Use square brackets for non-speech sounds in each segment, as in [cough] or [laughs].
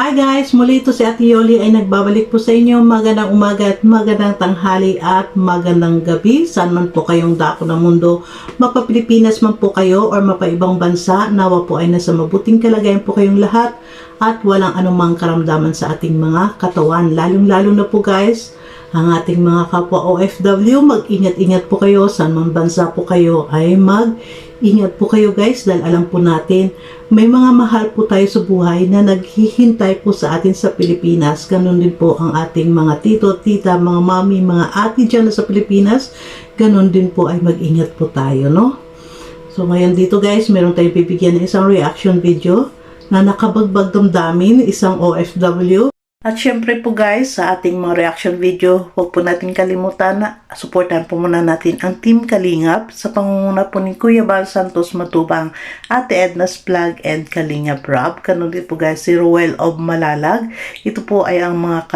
Hi guys! Muli ito si Ate Yoli ay nagbabalik po sa inyo. Magandang umaga at magandang tanghali at magandang gabi. Saan man po kayong dako ng mundo, mapa Pilipinas man po kayo or mapa ibang bansa, nawa po ay nasa mabuting kalagayan po kayong lahat at walang anumang karamdaman sa ating mga katawan. Lalong-lalo na po guys, ang ating mga kapwa OFW, mag-ingat-ingat po kayo. Saan man bansa po kayo ay mag-ingat po kayo guys dahil alam po natin may mga mahal po tayo sa buhay na naghihintay po sa atin sa Pilipinas. Ganon din po ang ating mga tito, tita, mga mami, mga ate dyan sa Pilipinas. Ganon din po ay mag-ingat po tayo, no? So ngayon dito guys, meron tayong bibigyan ng isang reaction video na nakabagbag damdamin, isang OFW. At syempre po guys, sa ating mga reaction video, huwag po natin kalimutan na supportan po muna natin ang Team Kalingap sa pangunguna po ni Kuya Bal Santos Matubang, Ate Edna's Vlog and Kalingap Rob. Kanon din po guys, si Ruel of Malalag. Ito po ay ang mga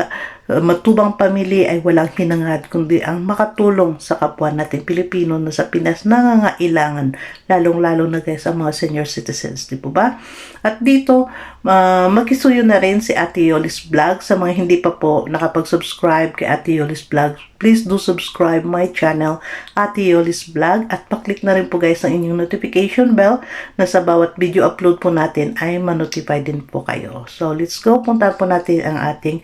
matubang pamilya ay walang hinangad kundi ang makatulong sa kapwa natin Pilipino na sa Pinas nangangailangan lalong-lalo na guys ang mga senior citizens, di po ba? At dito, uh, makisuyo na rin si Ate Yolis Vlog sa mga hindi pa po nakapag-subscribe kay Ate Yolis Vlog. Please do subscribe my channel Ate Yolis Vlog at paklik na rin po guys ang inyong notification bell na sa bawat video upload po natin ay manotify din po kayo. So let's go, punta po natin ang ating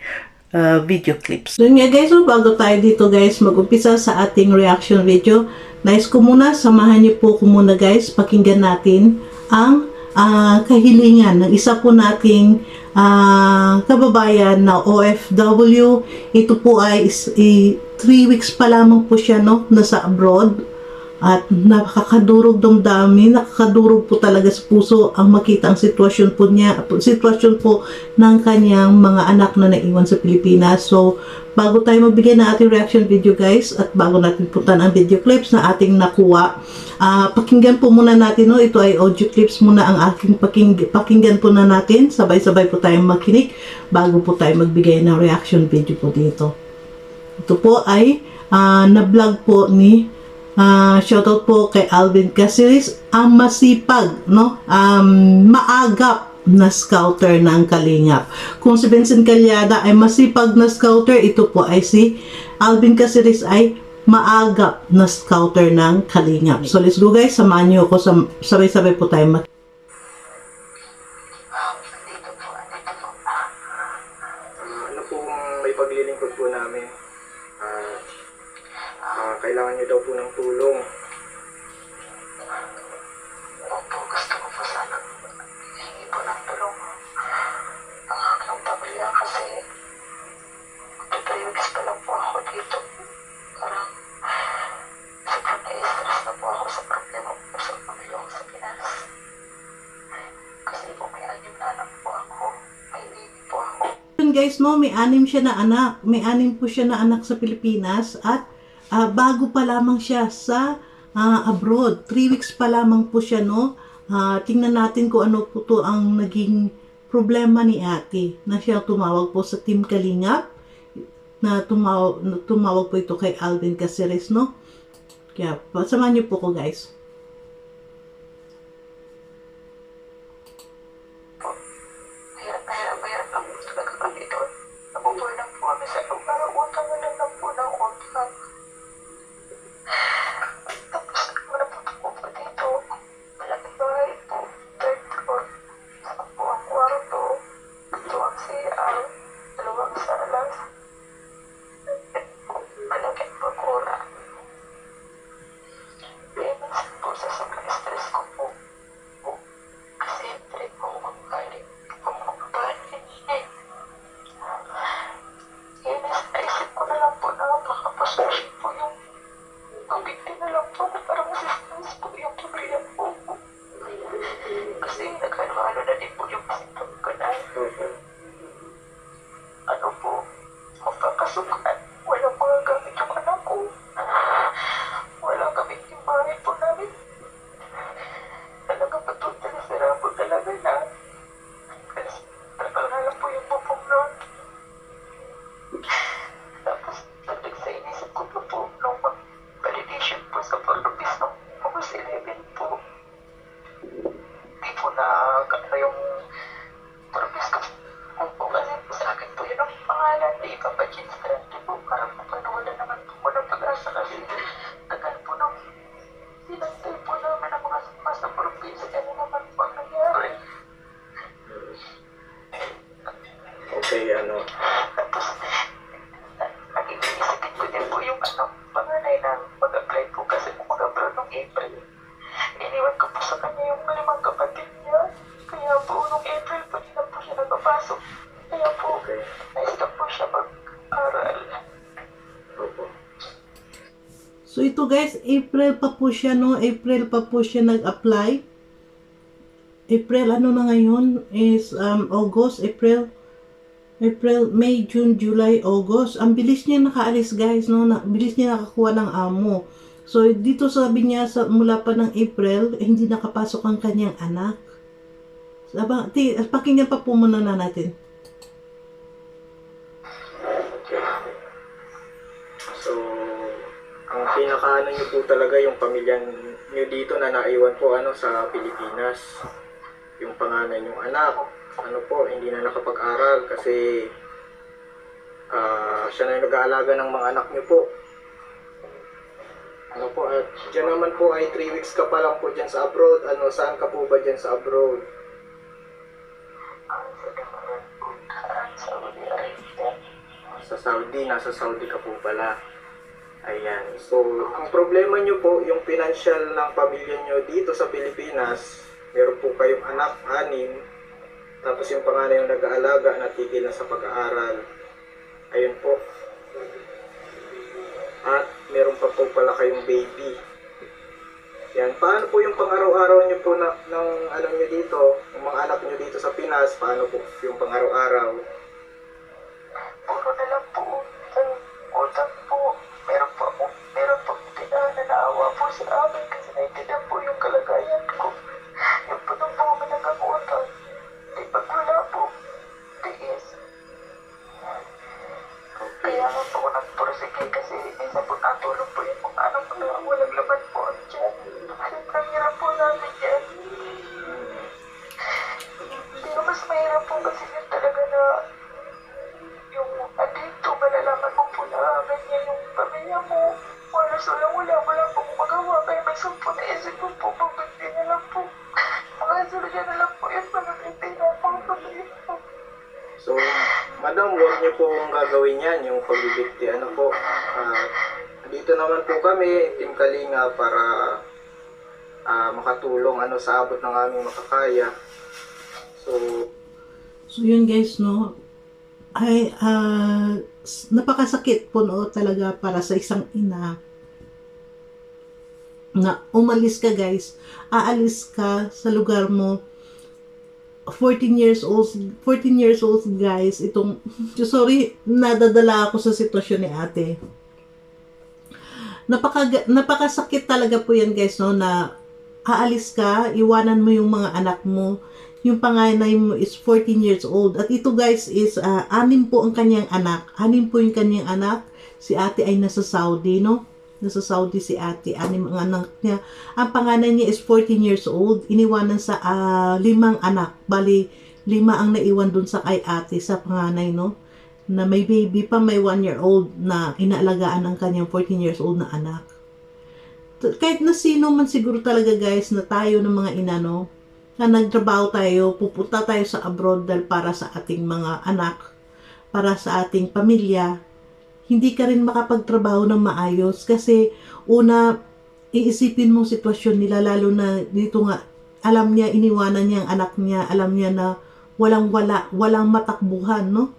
uh, video clips. So nga guys, so bago tayo dito guys, mag-umpisa sa ating reaction video, nice ko muna, samahan niyo po ko muna guys, pakinggan natin ang ah, kahilingan ng isa po nating ah, kababayan na OFW. Ito po ay 3 weeks pa lamang po siya no, nasa abroad. At nakakadurog damdamin, nakakadurog po talaga sa puso ang makita ang sitwasyon po niya, sitwasyon po ng kanyang mga anak na naiwan sa Pilipinas. So, bago tayo magbigay ng ating reaction video guys, at bago natin puntan ang video clips na ating nakuha, ah, pakinggan po muna natin, no? ito ay audio clips muna ang aking paking, pakinggan po na natin, sabay-sabay po tayong makinig bago po tayo magbigay ng reaction video po dito. Ito po ay ah, na-vlog po ni Ah, shoutout po kay Alvin Casiris, ang masipag, no? Um, maagap na scouter ng Kalingap. Kung si Vincent Calyada ay masipag na scouter, ito po ay si Alvin Casiris ay maagap na scouter ng Kalingap. So let's go guys, samahan niyo ako, sa- sabay-sabay po tayo mak- kailangan niyo daw po ng tulong. Opo, gusto ko po sana hingi po ng tulong ang aking pamilya kasi 3 weeks pa lang po ako dito. Parang sobrang na-stress na po ako sa problema sa pamilya ko sa Pinas. Kasi po may anim na anak po ako, may baby po ako. Guys, no, may anim siya na anak. May anim po siya na anak sa Pilipinas at ah, bago pa lamang siya sa ah, abroad. Three weeks pa lamang po siya, no. Ah, tingnan natin kung ano po to ang naging problema ni ate na siya tumawag po sa Team Kalingap na tumawag, na tumawag po ito kay Alvin Caceres, no. Kaya, pasamahan niyo po ko guys. Kasi nagkano-ano na din po Ganyan po yung ano, panganay na mag-apply po kasi po mag-abroad noong April. Iniwan ko po sa kanya yung limang kapatid niya. Kaya po noong April po hindi na po siya nagpapasok. Kaya po, okay. na-stop po siya mag-aral. So ito guys, April pa po siya no, April pa po siya nag-apply. April ano na ngayon is um, August, April April, May, June, July, August. Ang bilis niya nakaalis guys, no? Na, bilis niya nakakuha ng amo. So, dito sabi niya, sa, mula pa ng April, eh, hindi nakapasok ang kanyang anak. Aba, ti, pakinggan pa po muna na natin. So, ang pinakaano nyo po talaga yung pamilya nyo dito na naiwan po ano sa Pilipinas. Yung panganay yung anak, ano po, hindi na nakapag-aral kasi ah, siya na yung nag-aalaga ng mga anak nyo po. Ano po, at dyan naman po ay 3 weeks ka pa lang po dyan sa abroad. Ano, saan ka po ba dyan sa abroad? Sa Saudi, nasa Saudi ka po pala. Ayan. So, ang problema nyo po, yung financial ng pamilya nyo dito sa Pilipinas, meron po kayong anak, anim, tapos yung panganay yung nag-aalaga, natigil na sa pag-aaral. Ayun po. At meron pa po pala kayong baby. Yan. Paano po yung pang-araw-araw nyo po na, ng ano nyo dito, yung mga anak nyo dito sa Pinas, paano po yung pang-araw-araw? Puro na lang po utang. Utang Para ah, makatulong ano sa abot ng aming makakaya. So, So yun guys, no, ay s- napakasakit po no talaga para sa isang ina na umalis ka guys, aalis ka sa lugar mo. 14 years old 14 years old guys itong [laughs] sorry nadadala ako sa sitwasyon ni ate napaka napakasakit talaga po yan guys no na aalis ka iwanan mo yung mga anak mo yung panganay mo is 14 years old. At ito guys is ah, anim po ang kanyang anak. Anim po yung kanyang anak. Si ate ay nasa Saudi, no? Nasa Saudi si ate. Anim ang anak niya. Ang panganay niya is 14 years old. Iniwanan sa ah, limang anak. Bali, lima ang naiwan dun sa kay ate sa panganay, no? Na may baby pa, may 1 year old na inaalagaan ang kanyang 14 years old na anak. Kahit na sino man siguro talaga guys na tayo ng mga ina, no? na nagtrabaho tayo, pupunta tayo sa abroad dahil para sa ating mga anak, para sa ating pamilya, hindi ka rin makapagtrabaho ng maayos kasi una, iisipin mo sitwasyon nila lalo na dito nga, alam niya, iniwanan niya ang anak niya, alam niya na walang wala, walang matakbuhan, no?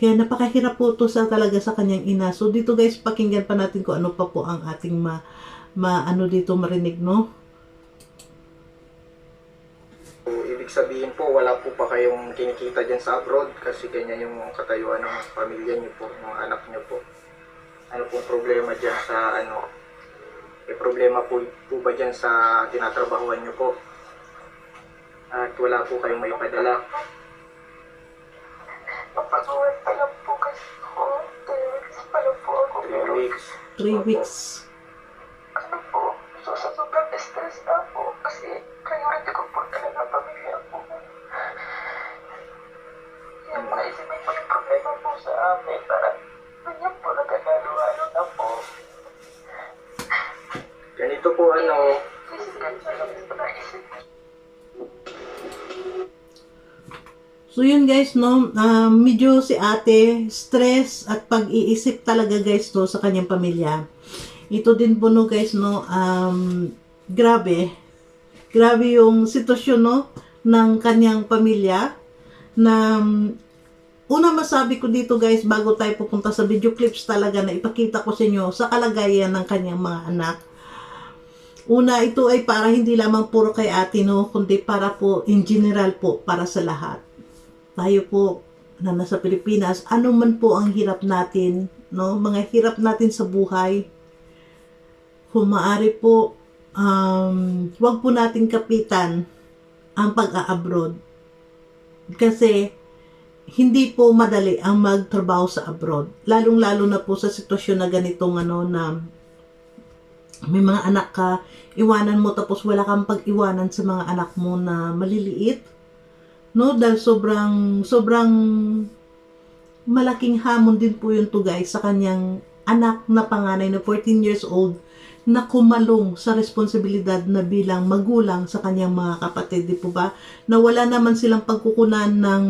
Kaya napakahirap po to sa talaga sa kanyang ina. So dito guys, pakinggan pa natin kung ano pa po ang ating ma, ma ano dito marinig, no? ibig sabihin po, wala po pa kayong kinikita dyan sa abroad kasi ganyan yung katayuan ng pamilya niyo po, ng anak niyo po. Ano pong problema dyan sa ano? May problema po, po ba dyan sa tinatrabahuan niyo po? At wala po kayong may Rivix. So yun guys, no, um, medyo si ate, stress at pag-iisip talaga guys no, sa kanyang pamilya. Ito din po no guys, no, um, grabe. Grabe yung sitwasyon no, ng kanyang pamilya na um, una masabi ko dito guys, bago tayo pupunta sa video clips talaga na ipakita ko sa inyo sa kalagayan ng kanyang mga anak. Una, ito ay para hindi lamang puro kay ate, no, kundi para po, in general po, para sa lahat. Tayo po, na nasa Pilipinas, ano man po ang hirap natin, no, mga hirap natin sa buhay, kung maaari po, um, wag po natin kapitan ang pag-a-abroad. Kasi, hindi po madali ang magtrabaho sa abroad. Lalong-lalo na po sa sitwasyon na ganitong ano na may mga anak ka, iwanan mo tapos wala kang pag-iwanan sa mga anak mo na maliliit. No, dahil sobrang sobrang malaking hamon din po yun to guys sa kanyang anak na panganay na 14 years old na kumalong sa responsibilidad na bilang magulang sa kanyang mga kapatid, di po ba? Na wala naman silang pagkukunan ng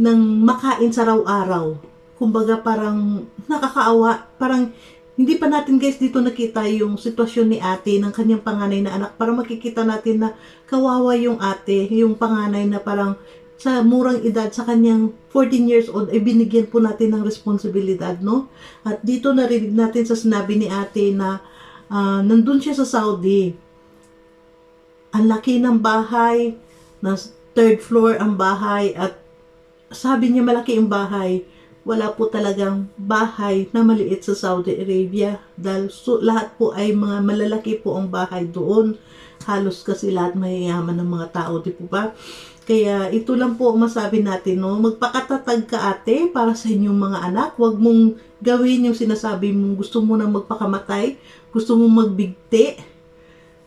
ng makain sa araw-araw. Kumbaga parang nakakaawa, parang hindi pa natin guys dito nakita yung sitwasyon ni ate ng kanyang panganay na anak para makikita natin na kawawa yung ate, yung panganay na parang sa murang edad sa kanyang 14 years old ay binigyan po natin ng responsibilidad, no? At dito narinig natin sa sinabi ni ate na ah, nandun siya sa Saudi. Ang laki ng bahay, na third floor ang bahay at sabi niya malaki yung bahay. Wala po talagang bahay na maliit sa Saudi Arabia dahil so, lahat po ay mga malalaki po ang bahay doon. Halos kasi lahat mayayaman ng mga tao, di po ba? Kaya ito lang po ang masabi natin, no? Magpakatatag ka ate para sa inyong mga anak. Huwag mong gawin yung sinasabi mong gusto mo na magpakamatay, gusto mong magbigti,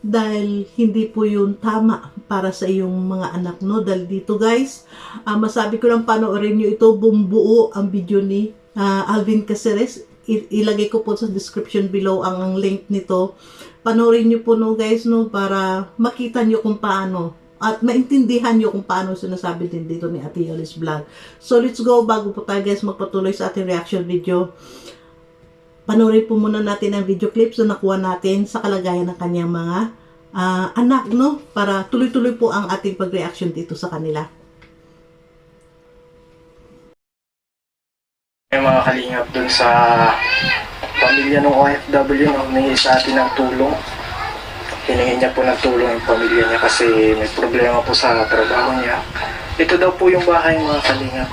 dahil hindi po yun tama para sa iyong mga anak, no? Dahil dito guys, ah, masabi ko lang panoorin nyo ito, bumbuo ang video ni ah, Alvin Caceres. I- ilagay ko po sa description below ang, ang link nito. Panoorin nyo po no guys, no? Para makita nyo kung paano at maintindihan nyo kung paano sinasabi din dito ni Ate Yolis Vlog. So let's go bago po tayo guys magpatuloy sa ating reaction video. Panoorin po muna natin ang video clips na nakuha natin sa kalagayan ng kanyang mga ah, anak, no? Para tuloy-tuloy po ang ating pag-reaction dito sa kanila. May mga kalingap dun sa pamilya ng OFW na humingi sa atin ng tulong. Hiningi niya po ng tulong yung pamilya niya kasi may problema po sa trabaho niya. Ito daw po yung bahay mga kalingap.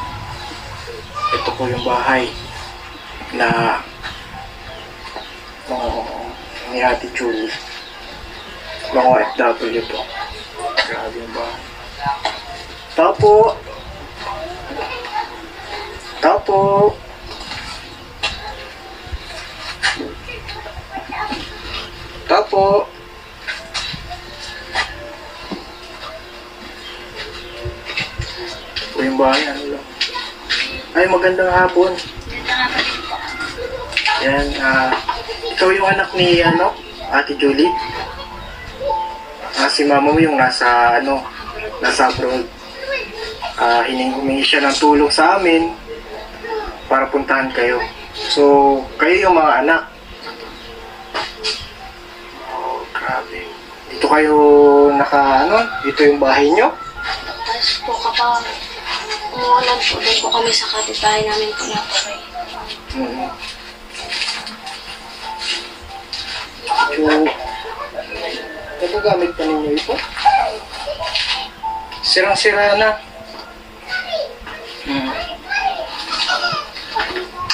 Ito po yung bahay na oh, ni Ate Julie. Mga OFW po. Grabe yung bahay. Tapo! Tapo! Tapo! O yung bahay, ano lang. Ay, magandang hapon. Yan, ah, ikaw yung anak ni, ano, Ate Julie? Ah, si mama mo yung nasa, ano, nasa abroad. Ah, hining humingi siya ng tulong sa amin para puntahan kayo. So, kayo yung mga anak. Oh, grabe. Dito kayo naka, ano, dito yung bahay nyo? Tapos po kapag umuulan po, doon po kami sa kapitbahay namin po natuloy. Mm. So, nagagamit pa ninyo ito? Sirang-sira na. Mm.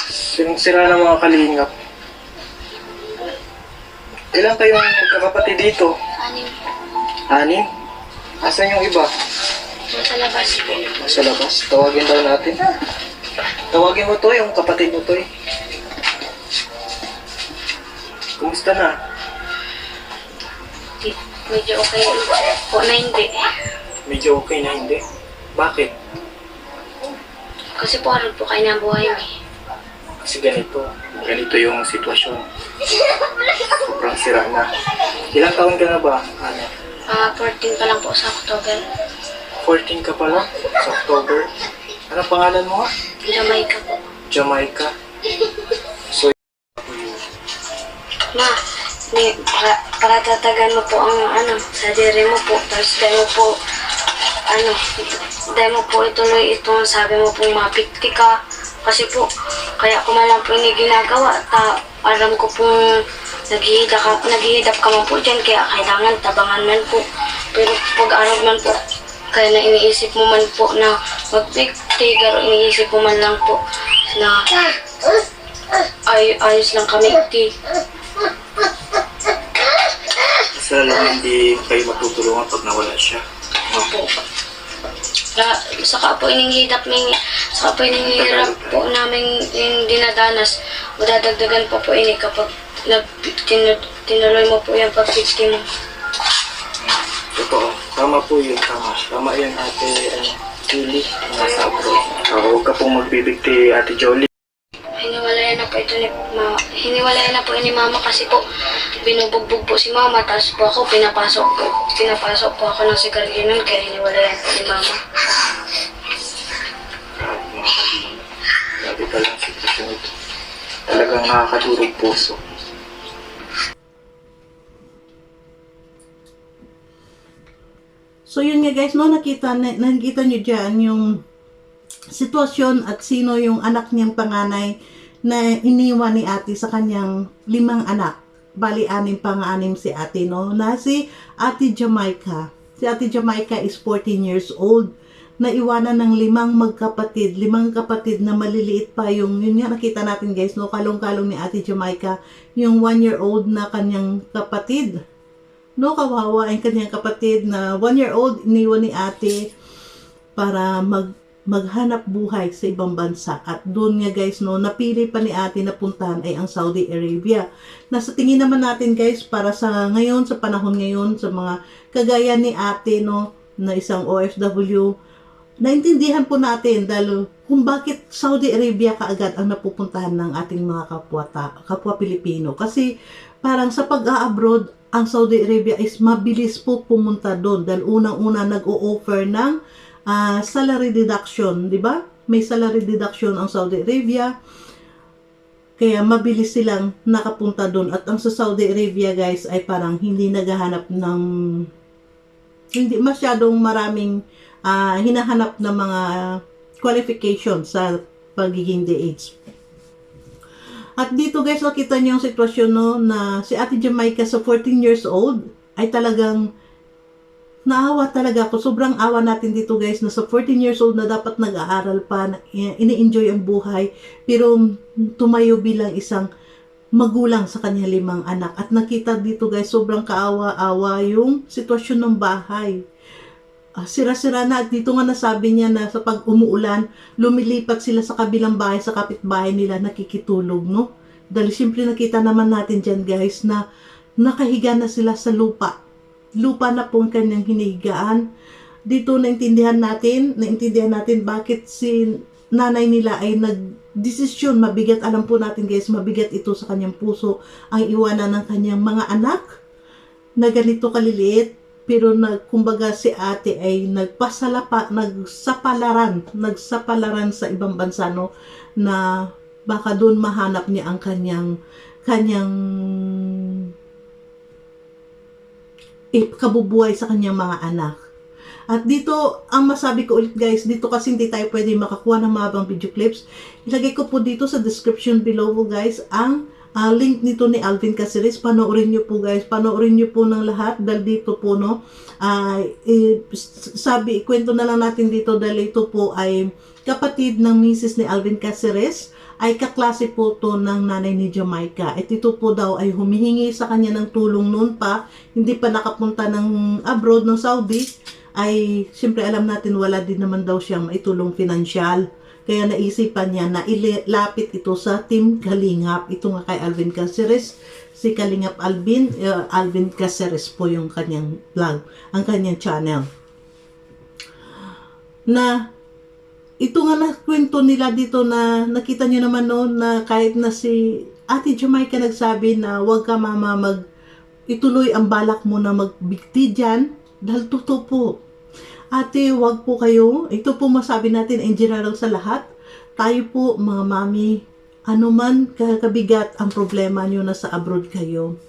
Sirang-sira na mga kalingap. Ilan kayong magkakapatid dito? Anim. Anim? Asan yung iba? Doon sa labas po. Nasa labas. Tawagin daw natin. Tawagin mo to, yung kapatid mo to eh. Kumusta na? Medyo okay po na hindi. Medyo okay na hindi. Bakit? Kasi po harap po kayo ng buhay eh. Kasi ganito. Ganito yung sitwasyon. Sobrang sira na. Ilang taon ka na ba? Ano? Ah, 14 pa lang po sa October. 14 ka pa lang? Sa October? Ano pangalan mo? Jamaica po. Jamaica. So, Ma, ni, para, para tatagan mo po ang ano, sa diri mo po. Tapos gano'n po, ano, dahil mo po ituloy itong sabi mo pong mapikti ka. Kasi po, kaya ko man lang po ini ginagawa. Ta, alam ko pong naghihidap ka, naghihidap ka man po dyan, kaya kailangan tabangan man po. Pero pag ano man po, kaya na iniisip mo man po na magpikti, pero iniisip mo man lang po na ay, ayos lang kami ikti. Sa lang hindi kayo matutulungan pag nawala siya. Opo. Kaya, saka po inihidap may, saka po inihirap po namin yung dinadanas. Madadagdagan pa po ini kapag nag, tinu- tinuloy mo po yung pag-50 mo. Totoo. Tama po yun, tama. Tama yun, ate ano, Julie. Nasa abroad. Uh, huwag ka pong magbibigti, ate Jolie. Po ito ni ma, hiniwalayan na po ni mama kasi po binubugbog po si mama tapos po ako pinapasok po pinapasok po ako ng sigarilyo nun kaya hiniwalayan po ni mama. Grabe pala ang sitwasyon ito. Talagang nakakadurog puso. So yun nga guys, no, nakita, na, nakikita nyo dyan yung sitwasyon at sino yung anak niyang panganay na iniwan ni ate sa kanyang limang anak. Bali, anim pang-anim si ate, no? Na si ate Jamaica. Si ate Jamaica is 14 years old. Naiwanan ng limang magkapatid. Limang kapatid na maliliit pa yung, yun nga nakita natin guys, no? Kalong-kalong ni ate Jamaica. Yung one year old na kanyang kapatid no kawawa ang kanyang kapatid na one year old iniwan ni ate para mag maghanap buhay sa ibang bansa. At doon nga guys no napili pa ni ate na puntahan ay ang Saudi Arabia. Nasa tingin naman natin guys para sa ngayon sa panahon ngayon sa mga kagaya ni ate no na isang OFW naintindihan po natin dahil kung bakit Saudi Arabia kaagad ang napupuntahan ng ating mga kapwa, ta- kapwa Pilipino. Kasi parang sa pag-a-abroad ang Saudi Arabia is mabilis po pumunta doon dahil unang-una nag-o-offer ng ah, salary deduction, di ba? May salary deduction ang Saudi Arabia. Kaya mabilis silang nakapunta doon. At ang sa Saudi Arabia guys ay parang hindi naghahanap ng hindi masyadong maraming ah, hinahanap ng mga qualification sa pagiging DH. At dito guys, nakita niyo yung sitwasyon no, na si Ate Jamaica sa 14 years old ay talagang naawa talaga ako. Sobrang awa natin dito guys na sa 14 years old na dapat nag-aaral pa, ini-enjoy ang buhay, pero tumayo bilang isang magulang sa kanya limang anak. At nakita dito guys, sobrang kaawa-awa yung sitwasyon ng bahay. Ah, sira-sira na at dito nga nasabi niya na sa pag umuulan, lumilipat sila sa kabilang bahay, sa kapitbahay nila, nakikitulog, no? Dahil siyempre nakita naman natin dyan guys na nakahiga na sila sa lupa. Lupa na po ang kanyang hinihigaan. Dito naintindihan natin, naintindihan natin bakit si nanay nila ay nagdesisyon, mabigat, alam po natin guys, mabigat ito sa kanyang puso, ang iwanan ng kanyang mga anak na ganito kaliliit, pero nag, kumbaga si ate ay nagpasalapa, nagsapalaran, nagsapalaran sa ibang bansa, no, na baka doon mahanap niya ang kanyang, kanyang eh, kabubuhay sa kanyang mga anak. At dito, ang masabi ko ulit guys, dito kasi hindi tayo pwede makakuha ng mabang video clips. Ilagay ko po dito sa description below po guys, ang ah, link nito ni Alvin Caceres. Panoorin nyo po guys, panoorin nyo po ng lahat dahil dito po no, ah, eh, sabi, kwento na lang natin dito dahil ito po ay kapatid ng misis ni Alvin Caceres ay kaklase po to ng nanay ni Jamaica. At ito po daw ay humihingi sa kanya ng tulong noon pa, hindi pa nakapunta ng abroad ng Saudi, ay siyempre alam natin wala din naman daw siyang maitulong financial. Kaya naisipan niya na ilapit ito sa Team Kalingap. Ito nga kay Alvin Caceres. Si Kalingap Alvin, uh, Alvin Caceres po yung kanyang vlog, ang kanyang channel. Na ito nga na kwento nila dito na nakita nyo naman noon na kahit na si Ate Jamaica nagsabi na huwag ka mama mag ituloy ang balak mo na magbigti dyan dahil totoo po. Ate, wag po kayo. Ito po masabi natin in general sa lahat. Tayo po, mga mami, anuman kakabigat ang problema nyo na sa abroad kayo.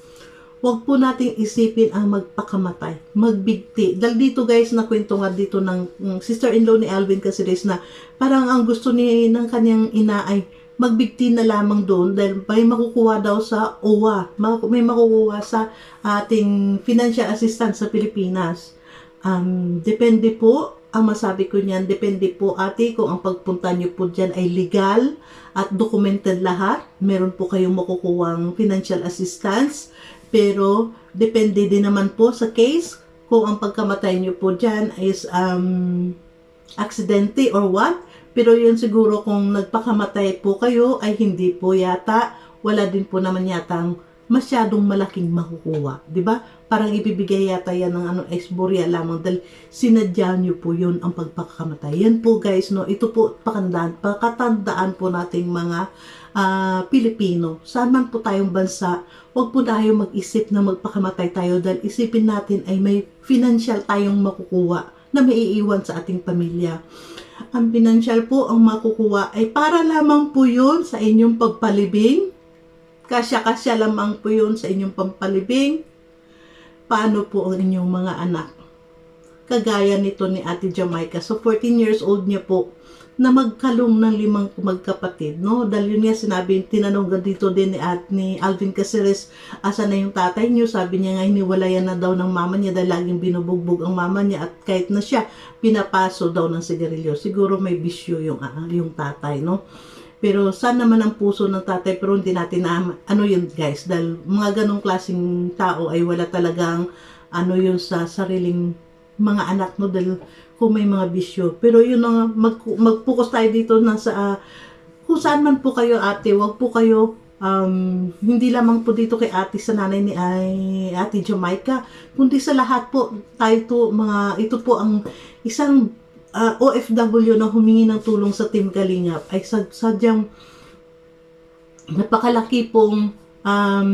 Huwag po nating isipin ang magpakamatay, magbigti. Dahil dito guys, nakwento nga dito ng sister-in-law ni Alvin Caceres na parang ang gusto ni ng kanyang ina ay magbigti na lamang doon dahil may makukuha daw sa OWA, ma- may makukuha sa ating financial assistance sa Pilipinas. Um, depende po, ang masabi ko niyan, depende po ate kung ang pagpunta niyo po dyan ay legal at documented lahat. Meron po kayong makukuhang financial assistance. Pero, depende din naman po sa case kung ang pagkamatay niyo po dyan is um, aksidente or what. Pero yun siguro kung nagpakamatay po kayo ay hindi po yata, wala din po naman yatang masyadong malaking makukuha. ba? Parang ibibigay yata yan ng ano, esborya lamang dahil sinadya nyo po yun ang pagpakamatay. Yan po guys, no, ito po pakandaan, pakatandaan po nating mga ah, Pilipino. Saan man po tayong bansa, huwag po tayo mag-isip na magpakamatay tayo dahil isipin natin ay may financial tayong makukuha na maiiwan sa ating pamilya. Ang financial po ang makukuha ay para lamang po yun sa inyong pagpalibing. Kasya-kasya lamang po yun sa inyong pampalibing. Paano po ang inyong mga anak? Kagaya nito ni Ate Jamaica. So, 14 years old niya po na magkalong ng limang magkapatid, no? Dahil yun nga sinabi, tinanong dito din ni, at, ni Alvin Caceres, asa na yung tatay niyo? Sabi niya nga, hiniwalayan na daw ng mama niya dahil laging binubugbog ang mama niya at kahit na siya, pinapaso daw ng sigarilyo. Siguro may bisyo yung, ah, yung tatay, no? Pero saan naman ang puso ng tatay pero hindi natin na ano yun guys dahil mga ganong klaseng tao ay wala talagang ano yun sa sariling mga anak no dahil kung may mga bisyo. Pero yun na nga, mag, mag-focus tayo dito na sa ah, kung saan man po kayo ate, wag po kayo um, hindi lamang po dito kay ate sa nanay ni ay, ate Jamaica, kundi sa lahat po tayo to mga ito po ang isang ah, OFW na humingi ng tulong sa Team Kalingap ay sad- sadyang napakalaki pong um,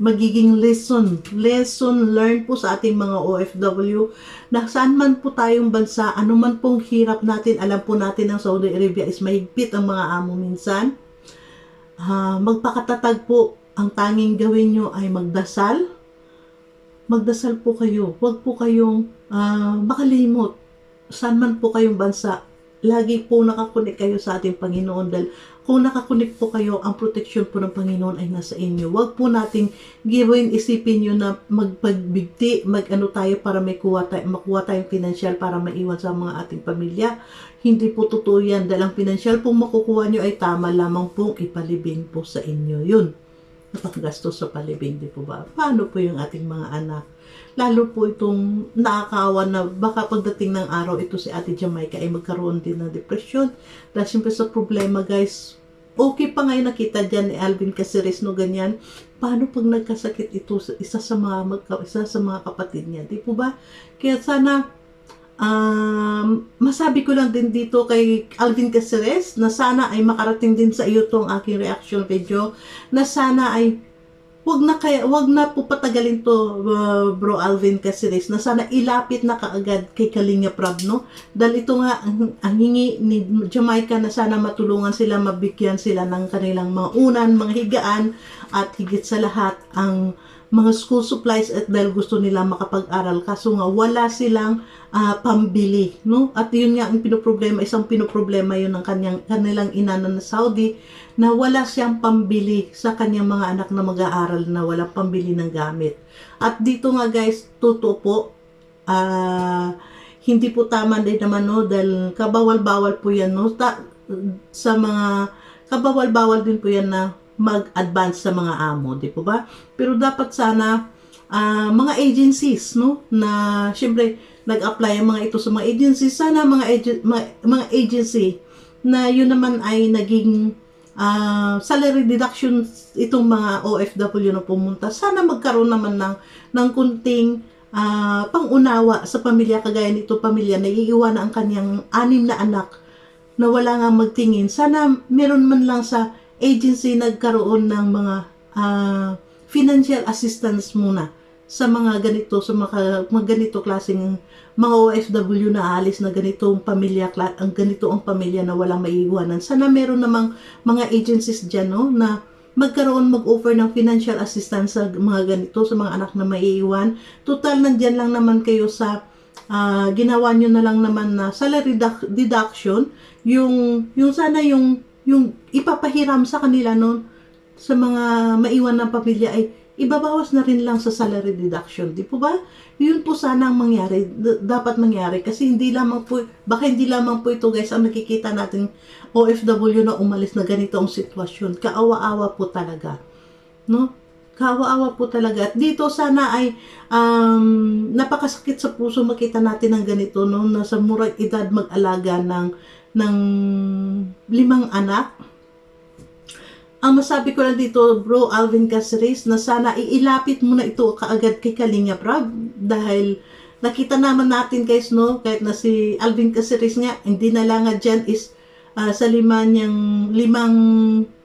magiging lesson, lesson learned po sa ating mga OFW na saan man po tayong bansa, ano man pong hirap natin, alam po natin ng Saudi Arabia is mahigpit ang mga amo minsan. Ah, magpakatatag po, ang tanging gawin nyo ay magdasal. Magdasal po kayo. Huwag po kayong ah, makalimot. Saan man po kayong bansa, lagi po nakakunik kayo sa ating Panginoon dahil kung nakakunik po kayo, ang protection po ng Panginoon ay nasa inyo. Huwag po nating gawin, isipin nyo na magpagbigti, mag-ano tayo para may kuha tayo, makuha tayong financial para maiwan sa mga ating pamilya. Hindi po totoo yan dahil ang financial pong makukuha nyo ay tama lamang pong ipalibing po sa inyo. Yun. Napakagastos sa palibing, di po ba? Paano po yung ating mga anak? Lalo po itong nakakawa na baka pagdating ng araw ito si Ate Jamaica ay magkaroon din ng depression. Dahil siyempre sa problema guys, okay pa ngayon nakita dyan ni Alvin Caceres no ganyan. Paano pag nagkasakit ito sa isa sa mga magka, isa sa mga kapatid niya, di po ba? Kaya sana um, masabi ko lang din dito kay Alvin Caceres na sana ay makarating din sa iyo tong aking reaction video na sana ay wag na kaya wag na po patagalin to uh, bro Alvin Caceres na sana ilapit na kaagad kay Kalinga Prab no? Dahil ito nga ang, hingi ni Jamaica na sana matulungan sila mabigyan sila ng kanilang mga unan mga higaan at higit sa lahat ang mga school supplies at dahil gusto nila makapag-aral kaso nga wala silang ah, pambili no at yun nga ang pinoproblema isang pinoproblema yun ng kanyang kanilang ina na Saudi na wala siyang pambili sa kanyang mga anak na mag-aaral na walang pambili ng gamit. At dito nga guys, totoo po, ah, hindi po tama din naman no, dahil kabawal-bawal po yan no, ta- sa mga, kabawal-bawal din po yan na mag-advance sa mga amo, di po ba? Pero dapat sana, ah, mga agencies, no, na syempre, nag-apply ang mga ito sa mga agencies, sana mga, agen- mga, mga agency na yun naman ay naging ah, salary deduction itong mga OFW na pumunta, sana magkaroon naman ng, ng kunting ah, pangunawa sa pamilya kagaya nito pamilya na iiwan ang kanyang anim na anak na wala nga magtingin. Sana meron man lang sa agency nagkaroon ng mga ah, financial assistance muna sa mga ganito, sa mga, mga ganito klaseng mga OFW na alis na ganitong pamilya, ang ganito ang pamilya na walang maiiwanan. Sana meron namang mga agencies dyan, no, na magkaroon, mag-offer ng financial assistance sa mga ganito, sa mga anak na maiiwan. Total, nandyan lang naman kayo sa ah, ginawa nyo na lang naman na salary deduc- deduction, yung, yung sana yung, yung ipapahiram sa kanila no, sa mga maiwan ng pamilya ay ibabawas na rin lang sa salary deduction. Di po ba? Yun po sana ang mangyari, dapat mangyari. Kasi hindi lamang po, baka hindi lamang po ito guys, ang nakikita natin OFW na umalis na ganito ang sitwasyon. Kaawa-awa po talaga. No? Kaawa-awa po talaga. At dito sana ay um, napakasakit sa puso makita natin ng ganito, no? na sa murang edad mag-alaga ng, ng limang anak ang masabi ko lang dito, bro Alvin Caceres, na sana iilapit mo na ito kaagad kay Kalinga Prab dahil nakita naman natin guys, no, kahit na si Alvin Caceres nga, hindi na lang dyan is ah, sa lima niyang, limang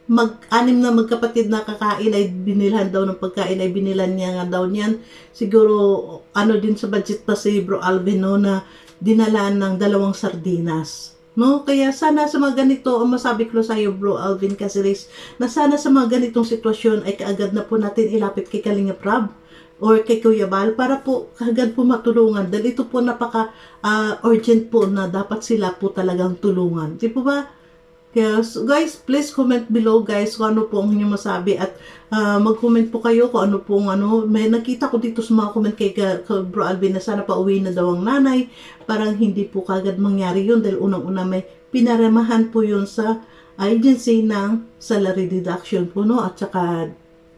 mag-anim na magkapatid na kakain ay binilhan daw ng pagkain ay binilan niya nga daw niyan. Siguro ano din sa budget pa si Bro Alvin no na dinalaan ng dalawang sardinas. No? Kaya sana sa mga ganito, ang masabi ko sa iyo, bro Alvin Caceres, na sana sa mga ganitong sitwasyon ay kaagad na po natin ilapit kay Kalinga Prab or kay Kuya Bal para po kaagad po matulungan. Dahil ito po napaka ah, urgent po na dapat sila po talagang tulungan. Di po ba? Kaya guys, please comment below guys kung ano po ang inyong masabi at ah, mag-comment po kayo kung ano pong ano. May nakita ko dito sa mga comment kay, ka- kay Bro Alvin na sana pa uwi na daw ang nanay. Parang hindi po kagad mangyari yun dahil unang-una may pinaramahan po yun sa agency ng salary deduction po no at saka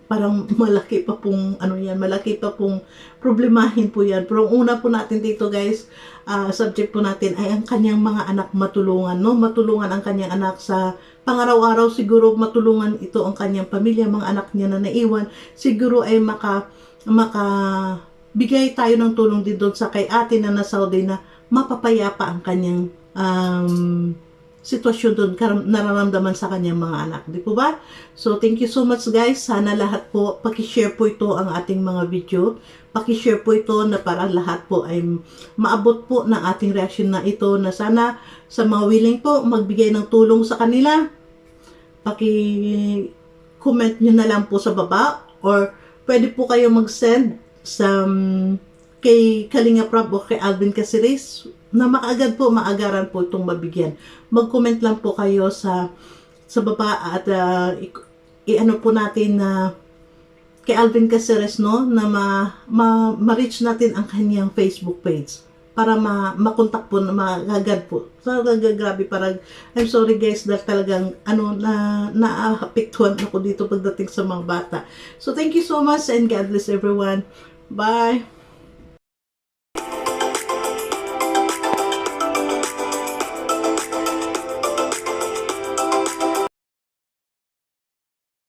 parang malaki pa pong ano yan, malaki pa pong problemahin po yan. Pero una po natin dito guys, ah, subject po natin ay ang kanyang mga anak matulungan, no? Matulungan ang kanyang anak sa pangaraw-araw siguro matulungan ito ang kanyang pamilya, mga anak niya na naiwan, siguro ay maka maka bigay tayo ng tulong din doon sa kay ate na nasa Saudi na mapapayapa ang kanyang um, sitwasyon doon nararamdaman sa kanyang mga anak. Di po ba? So, thank you so much guys. Sana lahat po, pakishare po ito ang ating mga video. Pakishare po ito na para lahat po ay maabot po ng ating reaction na ito na sana sa mga willing po magbigay ng tulong sa kanila. Paki-comment nyo na lang po sa baba or pwede po kayo mag-send sa um, kay Kalinga Prab o kay Alvin Caceres na maagad po, maagaran po itong mabigyan. Mag-comment lang po kayo sa sa baba at uh, i-ano po natin na kay Alvin Caceres no na ma, ma, ma-reach natin ang kanyang Facebook page para ma makontak po na maagad po. So grabe parang I'm sorry guys dahil talagang ano na naapektuhan ako dito pagdating sa mga bata. So thank you so much and God bless everyone. Bye.